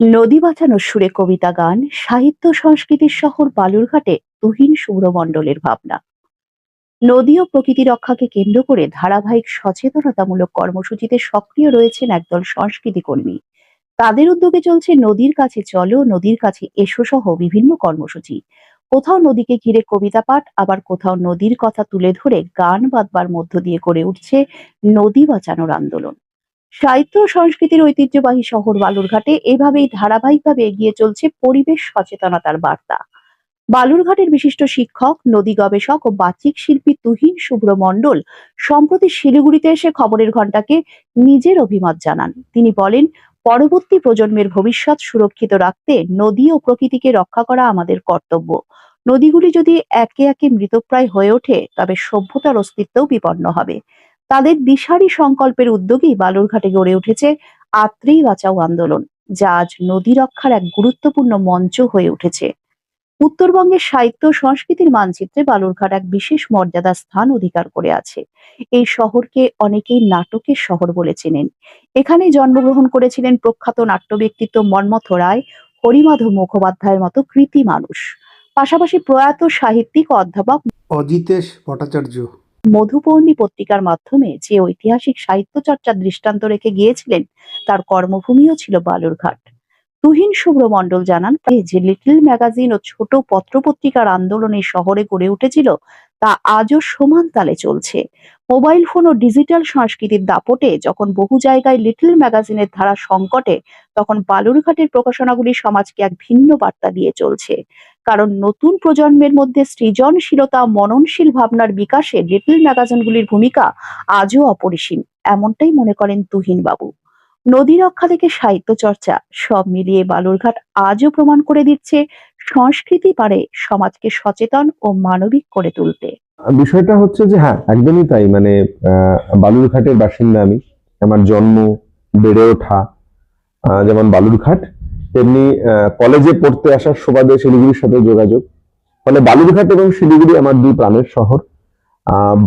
নদী বাঁচানোর সুরে কবিতা গান, সাহিত্য সংস্কৃতির শহর বালুরঘাটে তুহিন শুভ্রমণ্ডলের ভাবনা। নদী ও প্রকৃতি রক্ষাকে কেন্দ্র করে ধারাবাহিক সচেতনতামূলক কর্মসূচিতে সক্রিয় রয়েছেন একদল সংস্কৃতি কর্মী। তাদের উদ্যোগে চলছে নদীর কাছে চলো, নদীর কাছে এসো সহ বিভিন্ন কর্মসূচি। কোথাও নদীকে ঘিরে কবিতা পাঠ, আবার কোথাও নদীর কথা তুলে ধরে গান বাঁধবার মধ্য দিয়ে করে উঠছে নদী বাঁচানোর আন্দোলন। সাহিত্য ও সংস্কৃতির ঐতিহ্যবাহী শহর বালুরঘাটে এভাবেই ধারাবাহিকভাবে এগিয়ে চলছে পরিবেশ সচেতনতার বার্তা। বালুরঘাটের বিশিষ্ট শিক্ষক, নদী গবেষক ও বাচিক শিল্পী তুহিন শুভ্র মণ্ডল সম্প্রতি শিলিগুড়িতে এসে খবরের ঘন্টাকে নিজের অভিমত জানান। তিনি বলেন, পরবর্তী প্রজন্মের ভবিষ্যৎ সুরক্ষিত রাখতে নদী ও প্রকৃতিকে রক্ষা করা আমাদের কর্তব্য। নদীগুলি যদি একে একে মৃতপ্রায় হয়ে ওঠে, তবে সভ্যতার অস্তিত্বও বিপন্ন হবে। তাদের দিশারি সংকল্পের উদ্যোগেই বালুরঘাটে গড়ে উঠেছে আত্রেই বাঁচাও আন্দোলন, যা আজ নদী রক্ষার এক গুরুত্বপূর্ণ মঞ্চ হয়ে উঠেছে। উত্তরবঙ্গের সাহিত্য সংস্কৃতির মানচিত্রে বালুরঘাট এক বিশেষ মর্যাদা স্থান অধিকার করে আছে। এই শহরকে অনেকেই নাটকের শহর বলে চেনেন। এখানেই জন্মগ্রহণ করেছিলেন প্রখ্যাত নাট্য ব্যক্তিত্ব মন্মথ রায়, হরিমাধব মুখোপাধ্যায়ের মতো কৃতি মানুষ। পাশাপাশি প্রয়াত সাহিত্যিক অধ্যাপক অজিতেশ ভট্টাচার্য। মধুপর্ণী পত্রিকার মাধ্যমে যে ঐতিহাসিক সাহিত্য চর্চার দৃষ্টান্ত রেখে গিয়েছিলেন, তার কর্মভূমিও ছিল বালুরঘাট। তুহিন শুভ্র মণ্ডল জানান যে লিটল ম্যাগাজিন ও ছোট পত্রপত্রিকার আন্দোলনে শহরে গড়ে উঠেছিল, তা আজও সমান তালে চলছে। মোবাইল ফোন ও ডিজিটাল সংস্কৃতির দাপটে যখন বহু জায়গায় লিটল ম্যাগাজিনের ধারা সংকটে, তখন বালুরঘাটের প্রকাশনাগুলি সমাজকে এক ভিন্ন বার্তা দিয়ে চলছে। কারণ নতুন প্রজন্মের মধ্যে সৃজনশীলতা, মননশীল ভাবনার বিকাশে লিটল ম্যাগাজিনগুলির ভূমিকা আজও অপরিসীম। এমনটাই মনে করেন তুহিন বাবু নদী রক্ষা থেকে সাহিত্য চর্চা সব মিলিয়ে বালুরঘাট আজও প্রমাণ করে দিচ্ছে সংস্কৃতি পারে সমাজকে সচেতন ও মানবিক করে তুলতে। বিষয়টা হচ্ছে যে হ্যাঁ একদমই তাই। মানে বালুরঘাটের বাসিন্দা আমি। আমার জন্ম, বেড়ে ওঠা যেমন বালুরঘাট তেমনি কলেজে পড়তে আসার সুবাদে শিলিগুড়ির সাথে যোগাযোগ। ফলে বালুরঘাট এবং শিলিগুড়ি আমার দুই প্রাণের শহর।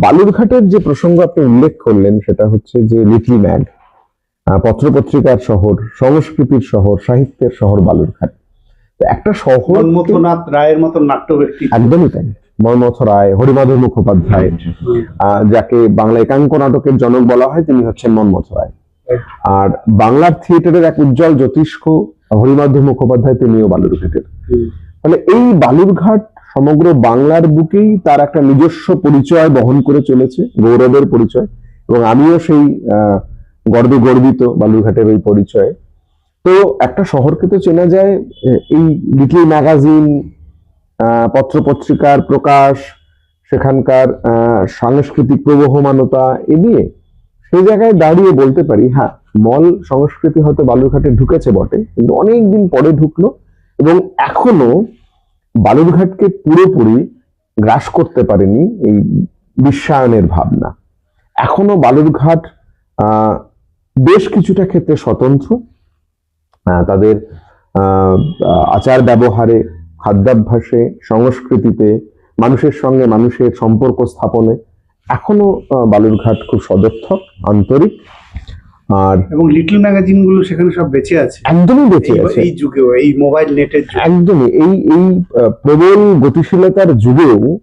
বালুরঘাটের যে প্রসঙ্গ আপনি উল্লেখ করলেন সেটা হচ্ছে যে লিটল ম্যাগ পত্রপত্রিকার শহর সংস্কৃতির শহর সাহিত্যের শহর বালুরঘাট। তো একটা শহর মন্মথনাথ রায়ের মতো নাট্য ব্যক্তি একদমই তাই। মর্মথ রায় হরিমাধব মুখোপাধ্যায় আহ, যাকে বাংলা একাঙ্ক নাটকের জনক বলা হয় তিনি হচ্ছেন মন্মথ রায়। আর বাংলার থিয়েটারের এক উজ্জ্বল জ্যোতিষ্ক হরিমাধব মুখোপাধ্যায় তিনিও বালুরঘাটের ফলে এই বালুরঘাট সমগ্র বাংলার বুকেই তার একটা নিজস্ব পরিচয় বহন করে চলেছে গৌরবের পরিচয় এবং আমিও সেই আহ, গর্বে গর্বিত বালুরঘাটের ওই পরিচয়ে। তো একটা শহরকে তো চেনা যায় এই লিটল ম্যাগাজিন পত্রপত্রিকার প্রকাশ সেখানকার আহ, সাংস্কৃতিক প্রবহমানতা এ নিয়ে সেই জায়গায় দাঁড়িয়ে বলতে পারি হ্যাঁ মল সংস্কৃতি হয়তো বালুরঘাটে ঢুকেছে বটে, কিন্তু অনেক দিন পরে ঢুকলো এবং এখনও বালুরঘাটকে পুরোপুরি গ্রাস করতে পারেনি এই বিশ্বায়নের ভাবনা। এখনও বালুরঘাট বেশ কিছুটা ক্ষেত্রে স্বতন্ত্র। তাদের আচার ব্যবহারে, খাদ্যাভ্যাসে, সংস্কৃতিতে, মানুষের সঙ্গে মানুষের সম্পর্ক স্থাপনে এখনও বালুরঘাট খুব সদর্থক, আন্তরিক। আর এবং লিটল ম্যাগাজিনগুলো সেখানে সব বেঁচে আছে। একদমই বেঁচে আছে। এই যুগেও এই মোবাইল নেটের যুগে। একদমই। এই এই প্রবল গতিশীলতার যুগেও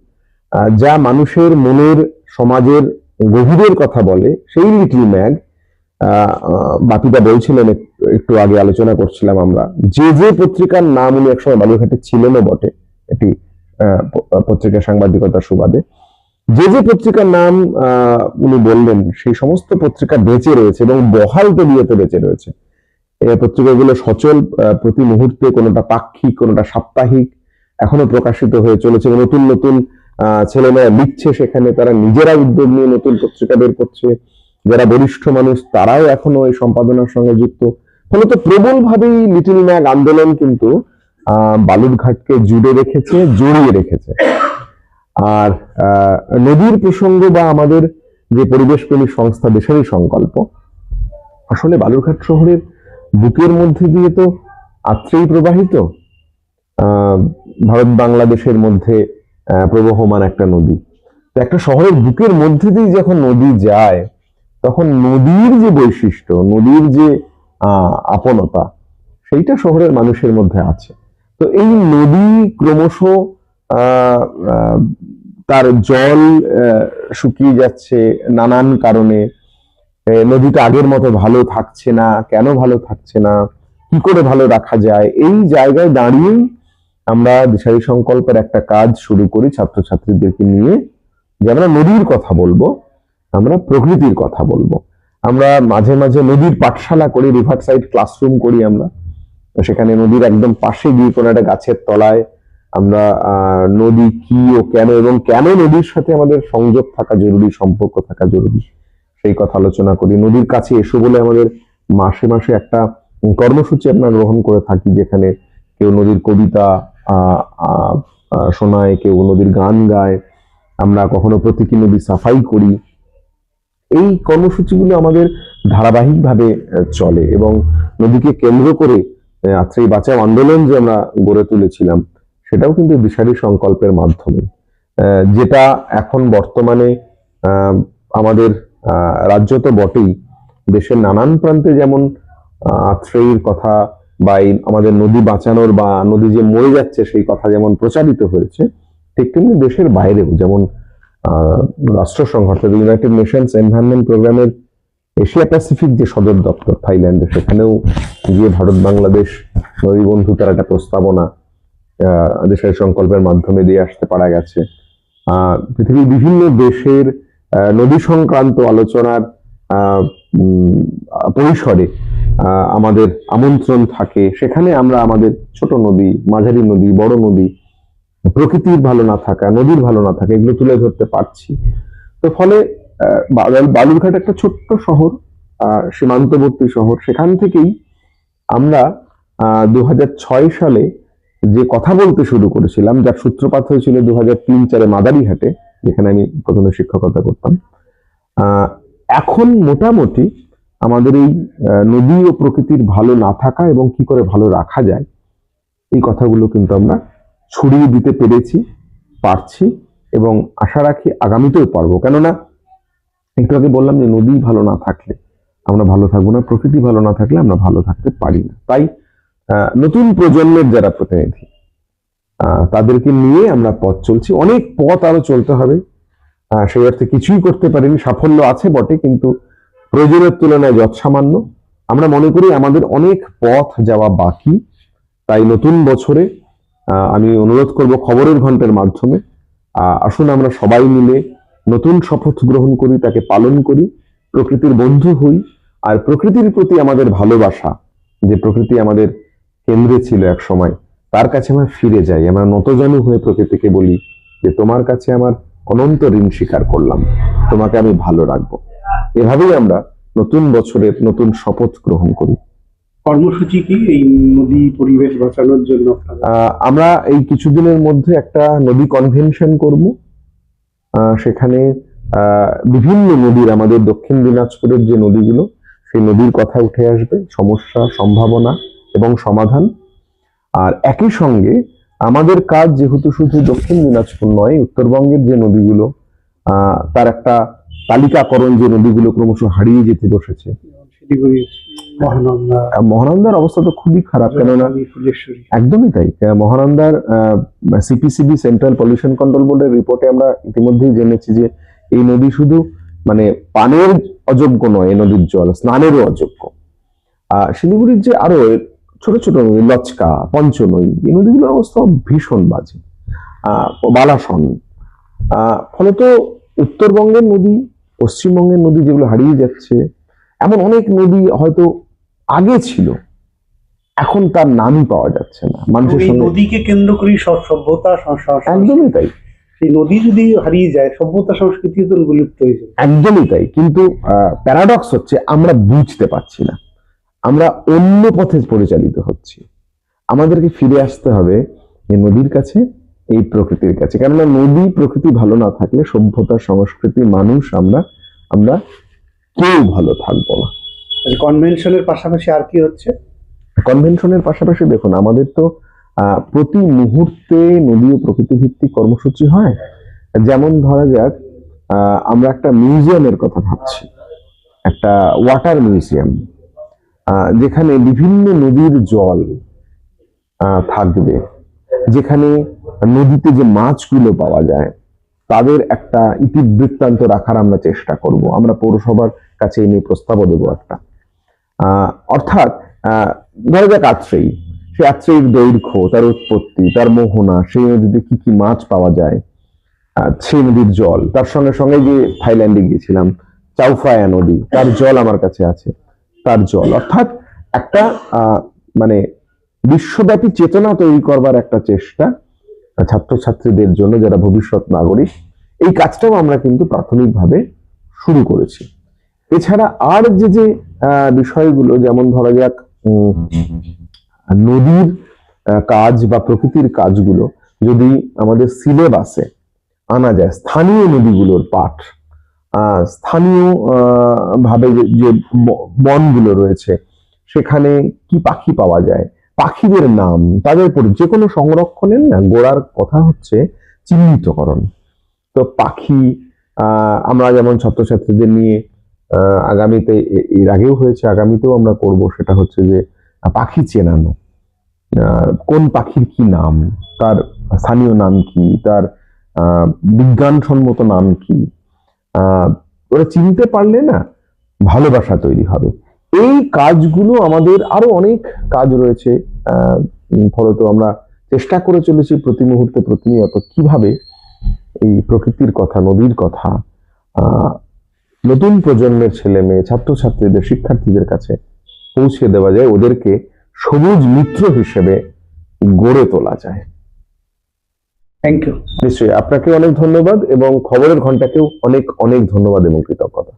যা মানুষের মনের সমাজের গভীরের কথা বলে সেই লিটল ম্যাগ বাপিদা বলছিলেন একটু আগে আলোচনা করছিলাম আমরা যে যে পত্রিকার নাম উনি একসময় বালুরঘাটে ছিলেনও বটে প- পত্রিকা সাংবাদিকতার সুবাদে। যে যে পত্রিকার নাম উনি বললেন সেই সমস্ত পত্রিকা বেঁচে রয়েছে এবং বহাল তবিয়তে বেঁচে রয়েছে। পত্রিকাগুলো সচল প্রতি মুহূর্তে কোনোটা পাক্ষিক কোনোটা সাপ্তাহিক এখনও প্রকাশিত হয়ে চলেছে নতুন নতুন ছেলেমেয়েরা লিখছে সেখানে তারা নিজেরা উদ্যোগ নিয়ে নতুন পত্রিকা বের করছে। যারা বরিষ্ঠ মানুষ তারাও এখনও এই সম্পাদনার সঙ্গে যুক্ত। ফলত প্রবল ভাবেই লিটল ম্যাগ আন্দোলন কিন্তু আহ, বালুরঘাটকে জুড়ে রেখেছে জড়িয়ে রেখেছে। আর নদীর প্রসঙ্গ বা আমাদের যে পরিবেশপ্রেমী সংস্থা দেশেরই সংকল্প, আসলে বালুরঘাট শহরের বুকের মধ্যে দিয়ে তো আত্রেই প্রবাহিত। ভারত বাংলাদেশের মধ্যে প্রবহমান একটা নদী। তো একটা শহরের বুকের মধ্যে দিয়ে যখন নদী যায়, তখন নদীর যে বৈশিষ্ট্য, নদীর যে আপনতা, সেইটা শহরের মানুষের মধ্যে আছে। তো এই নদী ক্রমশ তার জল শুকিয়ে যাচ্ছে নানান কারণে। নদীটা আগের মতো ভালো থাকছে না, কেন ভালো থাকছে না, কি করে ভালো রাখা যায়? এই জায়গায় দাঁড়িয়েই আমরা দিশারি সংকল্পের একটা কাজ শুরু করি ছাত্রছাত্রীদেরকে নিয়ে, যে আমরা নদীর কথা বলব, আমরা প্রকৃতির কথা বলব। আমরা মাঝে মাঝে নদীর পাঠশালা করি রিভার সাইড ক্লাসরুম করি আমরা। সেখানে নদীর একদম পাশে গিয়ে কোনো একটা গাছের তলায় আমরা নদী কি ও কেন এবং কেন নদীর সাথে আমাদের সংযোগ থাকা জরুরি, সম্পর্ক থাকা জরুরি, সেই কথা আলোচনা করি। নদীর কাছে এসো বলে আমাদের মাসে মাসে একটা কর্মসূচি আমরা গ্রহণ করে থাকি, যেখানে কেউ নদীর কবিতা শোনায়, কেউ নদীর গান গায়। আমরা কখনো প্রতীকী নদী সাফাই করি। এই কর্মসূচিগুলো আমাদের ধারাবাহিকভাবে চলে এবং নদীকে কেন্দ্র করে আত্রেই বাঁচাও আন্দোলন যে আমরা গড়ে তুলেছিলাম সেটাও কিন্তু দিশারি সংকল্পের মাধ্যমে। যেটা এখন বর্তমানে আমাদের রাজ্য তো বটেই। দেশের নানান প্রান্তে যেমন আশ্রয়ীর কথা বা আমাদের নদী বাঁচানোর বা নদী যে মরে যাচ্ছে সেই কথা যেমন প্রচারিত হয়েছে, ঠিক তেমনি দেশের বাইরেও যেমন রাষ্ট্রসংঘ অর্থাৎ ইউনাইটেড নেশনস এনভায়রনমেন্ট প্রোগ্রামের এশিয়া প্যাসিফিক যে সদর দপ্তর থাইল্যান্ডে, সেখানেও গিয়ে ভারত বাংলাদেশ নদী বন্ধুতার একটা প্রস্তাবনা দেশের সংকল্পের মাধ্যমে দিয়ে আসতে পারা গেছে। পৃথিবীর বিভিন্ন দেশের নদী সংক্রান্ত আলোচনার পরিসরে আমাদের আমন্ত্রণ থাকে। সেখানে আমরা আমাদের ছোট নদী, মাঝারি নদী, বড় নদী, প্রকৃতির ভালো না থাকা, নদীর ভালো না থাকা, এগুলো তুলে ধরতে পারছি। তো ফলে বালুরঘাট একটা ছোট্ট শহর সীমান্তবর্তী শহর। সেখান থেকেই আমরা দু হাজার ছয় সালে যে কথা বলতে শুরু করেছিলাম, যার সূত্রপাত হয়েছিল দু হাজার তিন চারে মাদারিহাটে, যেখানে আমি প্রথমে শিক্ষকতা করতাম। এখন মোটামুটি আমাদের এই নদী ও প্রকৃতির ভালো না থাকা এবং কি করে ভালো রাখা যায়, এই কথাগুলো কিন্তু আমরা ছড়িয়ে দিতে পেরেছি, পারছি এবং আশা রাখি আগামীতেও পারব। কেননা, একটু আগে বললাম যে নদী ভালো না থাকলে আমরা ভালো থাকব না, প্রকৃতি ভালো না থাকলে আমরা ভালো থাকতে পারি না। তাই নতুন প্রজন্মের যারা প্রতিনিধি তাদেরকে নিয়ে আমরা পথ চলছি। অনেক পথ আরও চলতে হবে। সেই অর্থে কিছুই করতে পারিনি। সাফল্য আছে বটে, কিন্তু প্রয়োজনের তুলনায় যৎসামান্য। আমরা মনে করি আমাদের অনেক পথ যাওয়া বাকি। তাই নতুন বছরে আমি অনুরোধ করব খবরের ঘণ্টার মাধ্যমে আসুন আমরা সবাই মিলে নতুন শপথ গ্রহণ করি, তাকে পালন করি, প্রকৃতির বন্ধু হই। আর প্রকৃতির প্রতি আমাদের ভালোবাসা, যে প্রকৃতি আমাদের কেন্দ্রে ছিল এক সময় তার কাছে আমরা ফিরে যাই। আমরা নতজানু হয়ে প্রকৃতিকে বলি যে তোমার কাছে আমার অনন্ত ঋণ স্বীকার করলাম। তোমাকে আমি ভালো রাখব। এভাবেই আমরা নতুন বছরের নতুন শপথ গ্রহণ করি। কর্মসূচি কি এই নদী পরিবেশ বাঁচানোর জন্য আমরা এই কিছুদিনের মধ্যে একটা নদী কনভেনশন করব। আহ, সেখানে আহ, বিভিন্ন নদীর আমাদের দক্ষিণ দিনাজপুরের যে নদীগুলো সেই নদীর কথা উঠে আসবে। সমস্যা সম্ভাবনা এবং সমাধান। আর একই সঙ্গে আমাদের কাজ যেহেতু শুধু দক্ষিণ দিনাজপুর নয় উত্তরবঙ্গের যে নদীগুলো তার একটা তালিকাকরণ যে নদীগুলো ক্রমশ হারিয়ে যেতে বসেছে। মহানন্দার অবস্থা তো খুবই খারাপ কেননা একদমই তাই। মহানন্দার সিপিসিবি সেন্ট্রাল পলিউশন কন্ট্রোল বোর্ডের রিপোর্টে আমরা ইতিমধ্যেই জেনেছি যে এই নদী শুধু মানে পানের অযোগ্য নয় এই নদীর জল স্নানেরও অযোগ্য। আহ শিলিগুড়ির যে আরও ছোট ছোট নদী লচকা পঞ্চনই এই নদীগুলোর অবস্থা ভীষণ বাজে। আহ বালাসন। আহ ফলত উত্তরবঙ্গের নদী পশ্চিমবঙ্গের নদী যেগুলো হারিয়ে যাচ্ছে এমন অনেক নদী হয়তো আগে ছিল এখন তার নামই পাওয়া যাচ্ছে না। মানুষের নদীকে কেন্দ্র করি সব সভ্যতা একদমই তাই। সেই নদী যদি হারিয়ে যায় সভ্যতা সংস্কৃতি তো বিলুপ্ত হয়ে যাবে। একদমই তাই। কিন্তু প্যারাডক্স হচ্ছে আমরা বুঝতে পারছি না। আমরা অন্য পথে পরিচালিত হচ্ছি। আমাদেরকে ফিরে আসতে হবে এই নদীর কাছে এই প্রকৃতির কাছে। কেননা নদী প্রকৃতি ভালো না থাকলে সভ্যতা সংস্কৃতি মানুষ আমরা আমরা কেউ ভালো থাকব না। কনভেনশনের পাশাপাশি আর কি হচ্ছে? কনভেনশনের পাশাপাশি দেখুন আমাদের তো আহ, প্রতি মুহূর্তে নদী ও প্রকৃতি ভিত্তিক কর্মসূচি হয়। যেমন ধরা যাক আহ, আমরা একটা মিউজিয়ামের কথা ভাবছি। একটা ওয়াটার মিউজিয়াম যেখানে বিভিন্ন নদীর জল থাকবে। যেখানে নদীতে যে মাছগুলো পাওয়া যায়, তাদের একটা ইতিবৃত্তান্ত রাখার আমরা চেষ্টা করব। আমরা পৌরসভার কাছে এই নিয়ে প্রস্তাবও দেবো একটা। অর্থাৎ ধরা যাক আত্রেয়ী। সে আত্রেয়ীর দৈর্ঘ্য, তার উৎপত্তি, তার মোহনা সেই নদীতে কি কি মাছ পাওয়া যায় সেই নদীর জল, তার সঙ্গে সঙ্গে যে থাইল্যান্ডে গিয়েছিলাম, চাউফায়া নদী, তার জল আমার কাছে আছে। তার জল। অর্থাৎ একটা মানে বিশ্বব্যাপী চেতনা তৈরি করবার একটা চেষ্টা ছাত্রছাত্রীদের জন্য যারা ভবিষ্যৎ নাগরিক, এই কাজটাও আমরা কিন্তু প্রাথমিকভাবে শুরু করেছি। এছাড়া আর যে যে বিষয়গুলো যেমন ধরা যাক নদীর কাজ বা প্রকৃতির কাজগুলো যদি আমাদের সিলেবাসে আনা যায়, স্থানীয় নদীগুলোর পাঠ স্থানীয় ভাবে যে- বনগুলো রয়েছে, সেখানে কি পাখি পাওয়া যায়? পাখিদের নাম, তাদের যে কোনো সংরক্ষণের না, গোড়ার কথা হচ্ছে চিহ্নিতকরণ। তো পাখি আমরা যেমন ছাত্রছাত্রীদের নিয়ে আগামীতে এর আগেও হয়েছে, আগামীতেও আমরা করব, সেটা হচ্ছে যে, পাখি চেনানো। কোন পাখির কি নাম? তার স্থানীয় নাম কি? তার বিজ্ঞানসম্মত নাম কি? ওরা চিনতে পারলে না ভালোবাসা তৈরি হবে। এই কাজগুলো আমাদের আরও অনেক কাজ রয়েছে। ফলত আমরা চেষ্টা করে চলেছি প্রতি মুহূর্তে প্রতিনিয়ত কীভাবে এই প্রকৃতির কথা, নদীর কথা নতুন প্রজন্মের ছেলে মেয়ে, ছাত্রছাত্রীদের, শিক্ষার্থীদের কাছে পৌঁছে দেওয়া যায়, ওদেরকে সবুজ মিত্র হিসেবে গড়ে তোলা যায়। থ্যাংক ইউ নিশ্চয়ই আপনাকে অনেক ধন্যবাদ এবং খবরের ঘন্টাকেও অনেক অনেক ধন্যবাদ এবং কৃতজ্ঞতা।